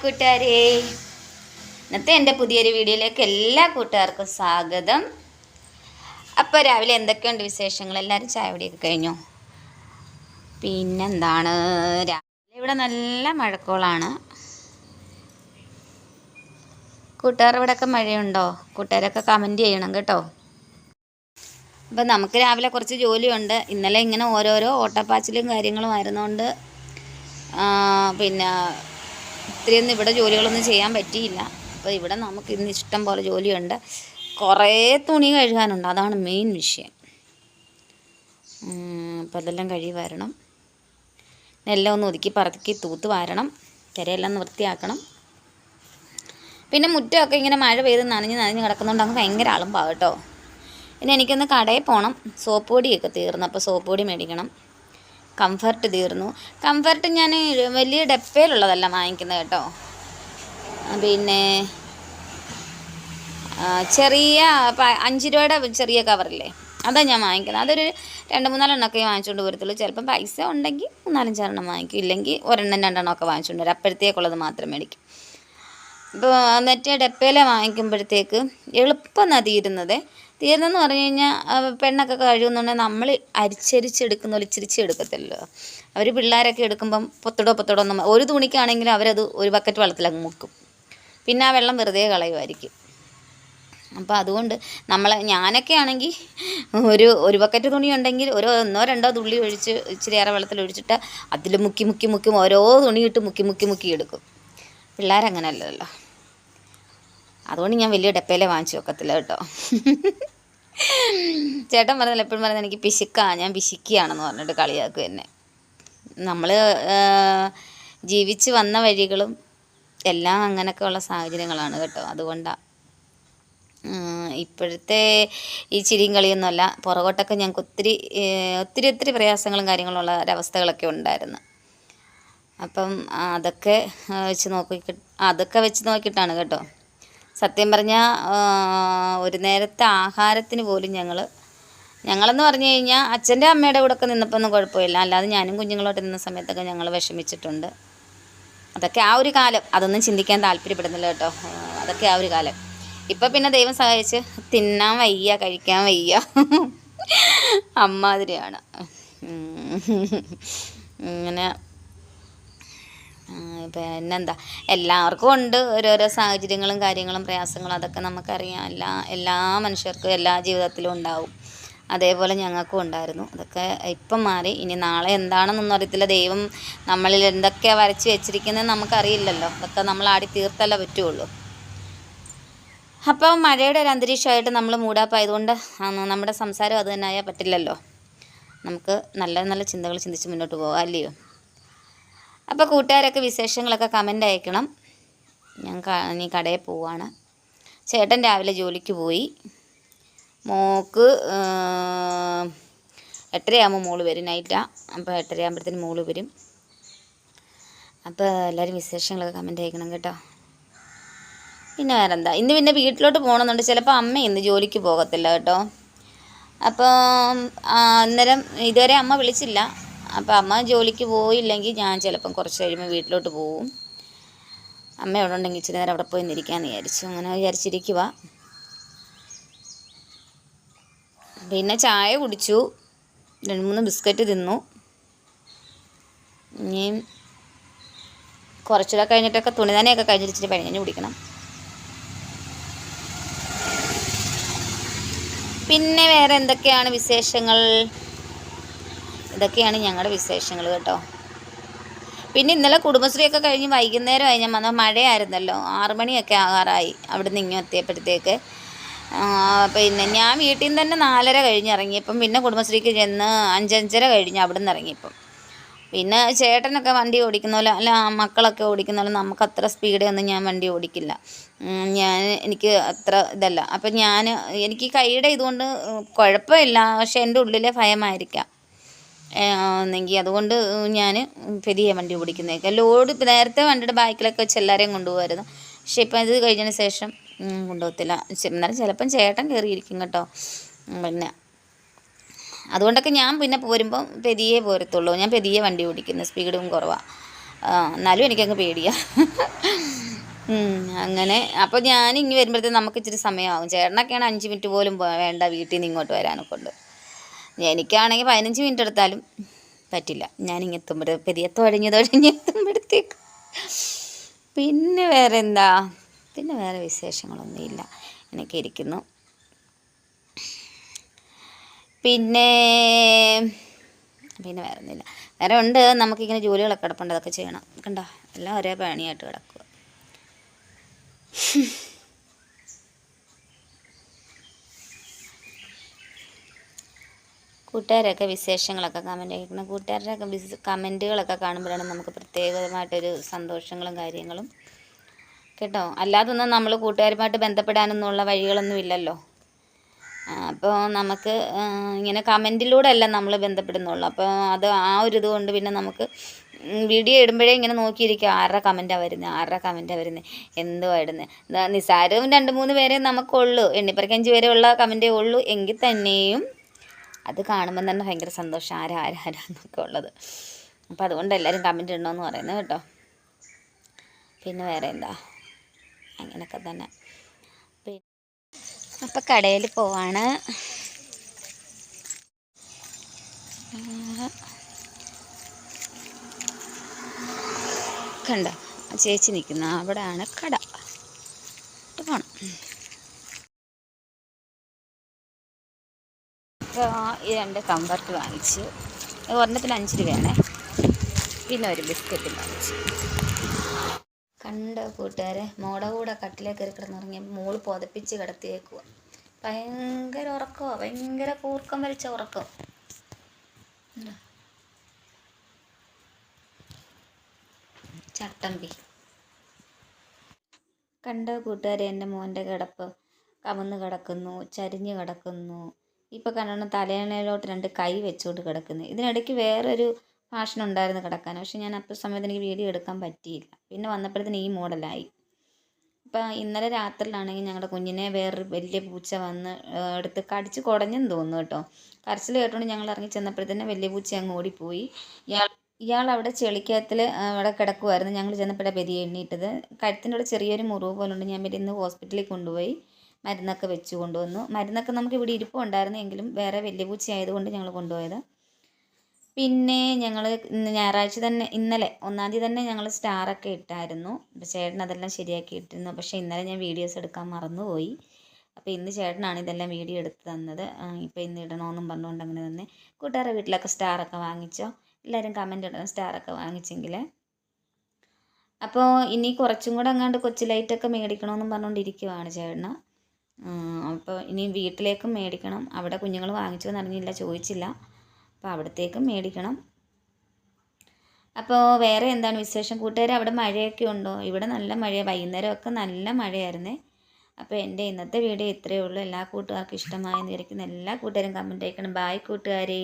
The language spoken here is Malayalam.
കൂട്ടുകാരെ. ഇന്നത്തെ എന്റെ പുതിയൊരു വീഡിയോയിലേക്ക് എല്ലാ കൂട്ടുകാർക്കും സ്വാഗതം. അപ്പോൾ രാവിലെ എന്തൊക്കെയുണ്ട് വിശേഷങ്ങൾ? എല്ലാവരും ചായ കുടിയൊക്കെ കഴിഞ്ഞു? പിന്നെന്താണ്? രാവിലെ ഇവിടെ നല്ല മഴക്കോളാണ്. കൂട്ടുകാർ ഇവിടെയൊക്കെ മഴയുണ്ടോ? കൂട്ടുകാരൊക്കെ കമന്റ് ചെയ്യണം കേട്ടോ. അപ്പം നമുക്ക് രാവിലെ കുറച്ച് ജോലിയുണ്ട്. ഇന്നലെ ഇങ്ങനെ ഓരോരോ ഓട്ടപ്പാച്ചിലും കാര്യങ്ങളും ആയിരുന്നുകൊണ്ട് പിന്നെ ഇത്രയൊന്നും ഇവിടെ ജോലികളൊന്നും ചെയ്യാൻ പറ്റിയില്ല. അപ്പോൾ ഇവിടെ നമുക്ക് ഇന്ന് ഇഷ്ടം പോലെ ജോലിയുണ്ട്. കുറേ തുണി കഴുകാനുണ്ട്. അതാണ് മെയിൻ വിഷയം. അപ്പോൾ അതെല്ലാം കഴുകി വരണം. എല്ലാം ഒന്ന് ഒതുക്കി പറക്കി തൂത്ത് വാരണം. തിരയെല്ലാം വൃത്തിയാക്കണം. പിന്നെ മുറ്റമൊക്കെ ഇങ്ങനെ മഴ പെയ്ത് നനഞ്ഞ് നനഞ്ഞ് കിടക്കുന്നതുകൊണ്ട് അങ്ങ് ഭയങ്കര അളുമ്പാണ് കേട്ടോ. പിന്നെ എനിക്കൊന്ന് കടയിൽ പോകണം സോപ്പ് പൊടിയൊക്കെ തീർന്നു. അപ്പോൾ സോപ്പ് പൊടി മേടിക്കണം. കംഫർട്ട് തീർന്നു. കംഫർട്ട് ഞാൻ വലിയ ഡപ്പയിലുള്ളതല്ല വാങ്ങിക്കുന്നത് കേട്ടോ. പിന്നെ ചെറിയ അഞ്ച് രൂപയുടെ ചെറിയ കവറില്ലേ? അതാണ് ഞാൻ വാങ്ങിക്കുന്നത്. അതൊരു രണ്ട് മൂന്നാലെണ്ണമൊക്കെ വാങ്ങിച്ചുകൊണ്ട് വരത്തുള്ളൂ. ചിലപ്പം പൈസ ഉണ്ടെങ്കിൽ മൂന്നാലഞ്ചെണ്ണം വാങ്ങിക്കും. ഇല്ലെങ്കിൽ ഒരെണ്ണം രണ്ടെണ്ണം ഒക്കെ വാങ്ങിച്ചുകൊണ്ട് വരും. അപ്പോഴത്തേക്കുള്ളത് മാത്രം മേടിക്കും. മറ്റേ ഡപ്പയിലെ വാങ്ങിക്കുമ്പോഴത്തേക്ക് എളുപ്പം എന്നാ തീരുന്നത് തീരുന്നതെന്ന് പറഞ്ഞു കഴിഞ്ഞാൽ പെണ്ണൊക്കെ കഴിയുന്നുണ്ടെങ്കിൽ നമ്മൾ അരിച്ചരിച്ചെടുക്കുന്ന പോലെ എടുക്കത്തില്ലല്ലോ. അവർ പിള്ളേരൊക്കെ എടുക്കുമ്പം പൊത്തടോ പൊത്തടോ ഒന്നും ഒരു തുണിക്കാണെങ്കിലും അവരത് ഒരു ബക്കറ്റ് വെള്ളത്തിലങ്ങ് മുക്കും. പിന്നെ ആ വെള്ളം വെറുതെ കളയുമായിരിക്കും അപ്പോൾ അതുകൊണ്ട് നമ്മൾ ഞാനൊക്കെ ആണെങ്കിൽ ഒരു ഒരു ബക്കറ്റ് തുണി ഉണ്ടെങ്കിൽ ഒരു ഒന്നോ രണ്ടോ തുള്ളി ഒഴിച്ച് ഇച്ചിരി ഏറെ വെള്ളത്തിൽ ഒഴിച്ചിട്ട് അതിൽ മുക്കി മുക്കി മുക്കി ഓരോ തുണിയിട്ട് മുക്കി മുക്കി മുക്കി എടുക്കും. പിള്ളേരങ്ങനല്ലല്ലോ. അതുകൊണ്ട് ഞാൻ വലിയ ഡപ്പയിലെ വാങ്ങിച്ചു വെക്കത്തില്ല കേട്ടോ. ചേട്ടൻ പറഞ്ഞില്ല എപ്പോഴും പറയുന്നത് എനിക്ക് പിശുക്കാ ഞാൻ പിശുക്കിയാണെന്ന് പറഞ്ഞിട്ട് കളിയാക്കും എന്നെ. നമ്മൾ ജീവിച്ച് വന്ന വഴികളും എല്ലാം അങ്ങനെയൊക്കെ ഉള്ള സാഹചര്യങ്ങളാണ് കേട്ടോ. അതുകൊണ്ടാണ് ഇപ്പോഴത്തെ ഈ ചിരിയും കളിയൊന്നുമല്ല പുറകോട്ടൊക്കെ ഞങ്ങൾക്ക് ഒത്തിരി ഒത്തിരി ഒത്തിരി പ്രയാസങ്ങളും കാര്യങ്ങളും ഉള്ള ഒരവസ്ഥകളൊക്കെ ഉണ്ടായിരുന്നു. അപ്പം അതൊക്കെ വെച്ച് നോക്കി അതൊക്കെ വെച്ച് നോക്കിയിട്ടാണ് കേട്ടോ. സത്യം പറഞ്ഞാൽ ഒരു നേരത്തെ ആഹാരത്തിന് പോലും ഞങ്ങൾ ഞങ്ങളെന്ന് പറഞ്ഞു കഴിഞ്ഞാൽ അച്ഛന്റെ അമ്മയുടെ കൂടെ ഒക്കെ നിന്നപ്പോൾ കുഴപ്പമില്ല. അല്ലാതെ ഞാനും കുഞ്ഞുങ്ങളോട്ട് നിന്ന സമയത്തൊക്കെ ഞങ്ങൾ വിഷമിച്ചിട്ടുണ്ട്. അതൊക്കെ ആ ഒരു കാലം. അതൊന്നും ചിന്തിക്കാൻ താല്പര്യപ്പെടുന്നില്ല കേട്ടോ. അതൊക്കെ ആ ഒരു കാലം. ഇപ്പം പിന്നെ ദൈവം സഹായിച്ച് തിന്നാൻ വയ്യ കഴിക്കാൻ വയ്യ. അമ്മാതിരിയാണ്. ഇങ്ങനെ പിന്നെന്താ? എല്ലാവർക്കും ഉണ്ട് ഓരോരോ സാഹചര്യങ്ങളും കാര്യങ്ങളും പ്രയാസങ്ങളും അതൊക്കെ നമുക്കറിയാം. എല്ലാ എല്ലാ മനുഷ്യർക്കും എല്ലാ ജീവിതത്തിലും ഉണ്ടാവും. അതേപോലെ ഞങ്ങൾക്കും ഉണ്ടായിരുന്നു. അതൊക്കെ ഇപ്പം മാറി. ഇനി നാളെ എന്താണെന്നൊന്നും അറിയത്തില്ല. ദൈവം നമ്മളിൽ എന്തൊക്കെയാണ് വരച്ച് വെച്ചിരിക്കുന്നത് നമുക്കറിയില്ലല്ലോ. അതൊക്കെ നമ്മൾ ആടി തീർത്തല്ല പറ്റുള്ളൂ. അപ്പോൾ മഴയുടെ ഒരു അന്തരീക്ഷമായിട്ട് നമ്മൾ മൂടാപ്പായതുകൊണ്ട് നമ്മുടെ സംസാരം അത് തന്നെ ആയാൽ പറ്റില്ലല്ലോ. നമുക്ക് നല്ല നല്ല ചിന്തകൾ ചിന്തിച്ച് മുന്നോട്ട് പോകാം അല്ലയോ? അപ്പോൾ കൂട്ടുകാരൊക്കെ വിശേഷങ്ങളൊക്കെ കമന്റ് അയക്കണം. ഞാൻ ഇനി കടയിൽ പോവാണ്. ചേട്ടൻ രാവിലെ ജോലിക്ക് പോയി. മോക്ക് എട്ടരയാകുമ്പോൾ മോൾ വരും നൈറ്റാണ് അപ്പോൾ എട്ടരയാകുമ്പോഴത്തേന് മോൾ വരും. അപ്പോൾ എല്ലാവരും വിശേഷങ്ങളൊക്കെ കമന്റ് അയക്കണം കേട്ടോ. പിന്നെ വേറെ എന്താ ഇന്ന് പിന്നെ വീട്ടിലോട്ട് പോകണമെന്നുണ്ട് ചിലപ്പോൾ അമ്മ ഇന്ന് ജോലിക്ക് പോകത്തില്ല കേട്ടോ. അപ്പോൾ അന്നേരം ഇതുവരെ അമ്മ വിളിച്ചില്ല. അപ്പോൾ അമ്മ ജോലിക്ക് പോയില്ലെങ്കിൽ ഞാൻ ചിലപ്പം കുറച്ച് കഴിയുമ്പോൾ വീട്ടിലോട്ട് പോവും. അമ്മ അവിടെ ഉണ്ടെങ്കിൽ ഇച്ചിരി നേരം അവിടെ പോയി നിൽക്കാമെന്ന് വിചാരിച്ചു. അങ്ങനെ വിചാരിച്ചിരിക്കുക പിന്നെ ചായ കുടിച്ചു. രണ്ട് മൂന്ന് ബിസ്ക്കറ്റ് തിന്നു. ഇനി കുറച്ചുകൂടെ കഴിഞ്ഞിട്ടൊക്കെ തുണി തന്നെയൊക്കെ കഴിഞ്ഞിട്ട് ഇച്ചിരി പഴഞ്ഞു കുടിക്കണം. പിന്നെ വേറെ എന്തൊക്കെയാണ് വിശേഷങ്ങൾ? ഇതൊക്കെയാണ് ഞങ്ങളുടെ വിശേഷങ്ങൾ കേട്ടോ? പിന്നെ ഇന്നലെ കുടുംബശ്രീയൊക്കെ കഴിഞ്ഞ് വൈകുന്നേരമായി. ഞാൻ വന്ന മഴയായിരുന്നല്ലോ. ആറുമണിയൊക്കെ ആകാറായി അവിടുന്ന് ഇങ്ങനെ എത്തിയപ്പോഴത്തേക്ക്. പിന്നെ ഞാൻ വീട്ടിൽ നിന്ന് തന്നെ നാലര കഴിഞ്ഞ് ഇറങ്ങിയപ്പം പിന്നെ കുടുംബശ്രീക്ക് ചെന്ന് അഞ്ചഞ്ചര കഴിഞ്ഞ് അവിടെ നിന്ന് ഇറങ്ങിയപ്പം പിന്നെ ചേട്ടനൊക്കെ വണ്ടി ഓടിക്കുന്ന പോലെ അല്ല മക്കളൊക്കെ ഓടിക്കുന്ന പോലെ നമുക്ക് അത്ര സ്പീഡൊന്നും ഞാൻ വണ്ടി ഓടിക്കില്ല. ഞാൻ എനിക്ക് അത്ര ഇതല്ല. അപ്പം ഞാൻ എനിക്ക് കൈയുടെ ഇതുകൊണ്ട് കുഴപ്പമില്ല. പക്ഷെ എന്റെ ഉള്ളിലെ ഭയമായിരിക്കാം. എന്നെങ്കിൽ അതുകൊണ്ട് ഞാൻ പെരിയ വണ്ടി ഓടിക്കുന്നതൊക്കെ. ലോഡ് നേരത്തെ വണ്ടിയുടെ ബാക്കിലൊക്കെ വെച്ച് എല്ലാവരെയും കൊണ്ടുപോകായിരുന്നു പക്ഷേ ഇപ്പം ഇത് കഴിഞ്ഞതിന് ശേഷം കൊണ്ടുപോകത്തില്ല. എന്നാലും ചിലപ്പം ചേട്ടൻ കയറിയിരിക്കും കേട്ടോ. പിന്നെ. അതുകൊണ്ടൊക്കെ ഞാൻ പിന്നെ പോരുമ്പം പെരിയെ പോരത്തുള്ളൂ. ഞാൻ പെരിയെ വണ്ടി ഓടിക്കുന്നത് സ്പീഡും കുറവാണ് എന്നാലും എനിക്കങ്ങ് പേടിയാ. അങ്ങനെ. അപ്പോൾ ഞാൻ ഇനി വരുമ്പോഴത്തേക്ക് നമുക്ക് ഇച്ചിരി സമയമാകും. ചേട്ടനൊക്കെയാണ് അഞ്ച് മിനിറ്റ് പോലും വേണ്ട വീട്ടിൽ നിന്ന് ഇങ്ങോട്ട് വരാനൊക്കെ ഉണ്ട്. എനിക്കാണെങ്കിൽ പതിനഞ്ച് മിനിറ്റ് എടുത്താലും പറ്റില്ല. ഞാൻ ഇങ്ങ് എത്തുമ്പോൾ പെരിയ തുഴഞ്ഞ് തുഴഞ്ഞ് എത്തുമ്പോഴത്തേക്ക്. പിന്നെ വേറെ എന്താ പിന്നെ വേറെ വിശേഷങ്ങളൊന്നുമില്ല. എനിക്ക് ഇരിക്കുന്നു. പിന്നെ പിന്നെ വേറെ ഒന്നുമില്ല വേറെ ഉണ്ട്. നമുക്കിങ്ങനെ ജോലികളൊക്കെ കിടപ്പുണ്ട്. അതൊക്കെ ചെയ്യണം. കണ്ടോ? എല്ലാം ഒരേ പണിയായിട്ട് കിടക്കുക കൂട്ടുകാരൊക്കെ വിശേഷങ്ങളൊക്കെ കമന്റ് കേൾക്കണം കൂട്ടുകാരുടെയൊക്കെ വിസ് കമന്റുകളൊക്കെ കാണുമ്പോഴാണ് നമുക്ക് പ്രത്യേകമായിട്ടൊരു സന്തോഷങ്ങളും കാര്യങ്ങളും. കേട്ടോ? അല്ലാതൊന്നും നമ്മൾ കൂട്ടുകാരുമായിട്ട് ബന്ധപ്പെടാനൊന്നുള്ള വഴികളൊന്നും ഇല്ലല്ലോ. അപ്പോൾ നമുക്ക് ഇങ്ങനെ കമന്റിലൂടെ അല്ല നമ്മൾ ബന്ധപ്പെടുന്നുള്ളൂ. അപ്പോൾ അത് ആ ഒരു ഇത് കൊണ്ട് പിന്നെ നമുക്ക് വീഡിയോ ഇടുമ്പോഴേ ഇങ്ങനെ നോക്കിയിരിക്കും. ആരുടെ കമന്റാണ് വരുന്നത് ആരുടെ കമന്റാണ് വരുന്നത് എന്തുവാ ഇടുന്നത് നിസാരവും രണ്ട് മൂന്ന് പേരെ നമുക്കുള്ളൂ. എണ്ണിപ്പറക്കഞ്ച് പേരെ ഉള്ള കമന്റേ ഉള്ളൂ. എങ്കിൽ തന്നെയും അത് കാണുമ്പോൾ തന്നെ ഭയങ്കര സന്തോഷം. ആരാ ആരാ ആരാന്നൊക്കെ ഉള്ളത്. അപ്പോൾ അതുകൊണ്ട് എല്ലാവരും കമന്റ് ഇടണമെന്ന് പറയുന്നത് കേട്ടോ. പിന്നെ വേറെ എന്താ? അങ്ങനെയൊക്കെ തന്നെ. അപ്പം കടയിൽ പോവാണ്. കണ്ടോ? ചേച്ചി നിൽക്കുന്ന. അവിടെയാണ് കട. ഈ രണ്ട് കംഫർട്ട് വാങ്ങിച്ചു ഒരെണ്ണത്തിന് അഞ്ച് രൂപയാണേ. പിന്നെ ഒരു ബിസ്ക്കറ്റും വാങ്ങിച്ചു. കണ്ട കൂട്ടുകാരെ മോടെ കൂടെ കട്ടിലേക്ക് കയറി കിടന്നിറങ്ങിയപ്പോൾ മോൾ പുതപ്പിച്ച് കിടത്തിയേക്കുക ഭയങ്കര ഉറക്കമാണ് ഭയങ്കര കൂർക്കം വലിച്ച ഉറക്കം. ചട്ടമ്പി. കണ്ട കൂട്ടുകാരെ എന്റെ മോന്റെ കിടപ്പ്. കമന്ന് കിടക്കുന്നു ചരിഞ്ഞ് കിടക്കുന്നു. ഇപ്പോൾ കണ്ടോണം തലേണയിലോട്ട് രണ്ട് കൈ വെച്ചുകൊണ്ട് കിടക്കുന്നത് ഇതിനിടയ്ക്ക് വേറൊരു ഫാഷൻ ഉണ്ടായിരുന്നു കിടക്കാൻ. പക്ഷെ ഞാൻ അപ്പോൾ സമയത്ത് എനിക്ക് വീഡിയോ എടുക്കാൻ പറ്റിയില്ല. പിന്നെ വന്നപ്പോഴത്തേന് ഈ മോഡലായി. ഇപ്പം ഇന്നലെ രാത്രിയിലാണെങ്കിൽ ഞങ്ങളുടെ കുഞ്ഞിനെ വേറൊരു വലിയ പൂച്ച വന്ന് എടുത്ത് കടിച്ച് കുടഞ്ഞെന്ന് തോന്നുന്നു കേട്ടോ. കരച്ചിൽ കേട്ടോണ്ട് ഞങ്ങൾ ഇറങ്ങി ചെന്നപ്പോഴത്തേന് വലിയ പൂച്ച അങ്ങ് ഓടിപ്പോയി. ഇയാൾ ഇയാൾ അവിടെ ചെളിക്കകത്തിൽ അവിടെ കിടക്കുമായിരുന്നു ഞങ്ങൾ ചെന്നപ്പോഴാണ് പെരിയ എണ്ണിയിട്ടത് കഴുത്തിന്റെ അവിടെ ചെറിയൊരു മുറിവ് പോലുണ്ട് ഞാൻ പിന്നെ ഇന്ന് ഹോസ്പിറ്റലിൽ കൊണ്ടുപോയി. മരുന്നൊക്കെ വെച്ച് കൊണ്ടുവന്നു. മരുന്നൊക്കെ നമുക്ക് ഇവിടെ ഇരിപ്പുണ്ടായിരുന്നു എങ്കിലും വേറെ വലിയ പൂച്ച ആയതുകൊണ്ട് ഞങ്ങൾ കൊണ്ടുപോയത്. പിന്നെ ഞങ്ങൾ ഞായറാഴ്ച തന്നെ ഇന്നലെ ഒന്നാം തീയതി തന്നെ ഞങ്ങൾ സ്റ്റാറൊക്കെ ഇട്ടായിരുന്നു. അപ്പോൾ ചേട്ടൻ അതെല്ലാം ശരിയാക്കി ഇട്ടിരുന്നു. പക്ഷേ ഇന്നലെ ഞാൻ വീഡിയോസ് എടുക്കാൻ മറന്നുപോയി. അപ്പോൾ ഇന്ന് ചേട്ടനാണ് ഇതെല്ലാം വീഡിയോ എടുത്ത് തന്നത്. ഇപ്പോൾ ഇന്ന് ഇടണമെന്നും പറഞ്ഞുകൊണ്ട് അങ്ങനെ തന്നെ. കൂട്ടുകാരുടെ വീട്ടിലൊക്കെ സ്റ്റാറൊക്കെ വാങ്ങിച്ചോ? എല്ലാവരും കമന്റ് ഇടണം. സ്റ്റാറൊക്കെ വാങ്ങിച്ചെങ്കിൽ അപ്പോൾ ഇനി കുറച്ചും കൂടെ അങ്ങാണ്ട് കൊച്ചു ലൈറ്റൊക്കെ മേടിക്കണമെന്നും പറഞ്ഞുകൊണ്ടിരിക്കുവാണ് ചേട്ടന്. അപ്പോൾ ഇനി വീട്ടിലേക്കും മേടിക്കണം. അവിടെ കുഞ്ഞുങ്ങൾ വാങ്ങിച്ചോ എന്നറിഞ്ഞില്ല ചോദിച്ചില്ല. അപ്പോൾ അവിടത്തേക്കും മേടിക്കണം. അപ്പോൾ വേറെ എന്താണ് വിശേഷം? കൂട്ടുകാർ അവിടെ മഴയൊക്കെ ഉണ്ടോ? ഇവിടെ നല്ല മഴയാണ് വൈകുന്നേരമൊക്കെ നല്ല മഴയായിരുന്നേ. അപ്പോൾ എന്റെ ഇന്നത്തെ വീഡിയോ ഇത്രയേ ഉള്ളൂ. എല്ലാ കൂട്ടുകാർക്കും ഇഷ്ടമായെന്ന് വിചാരിക്കുന്ന. എല്ലാ കൂട്ടുകാരും കമന്റ് അയക്കണം. ബായ് കൂട്ടുകാരേ.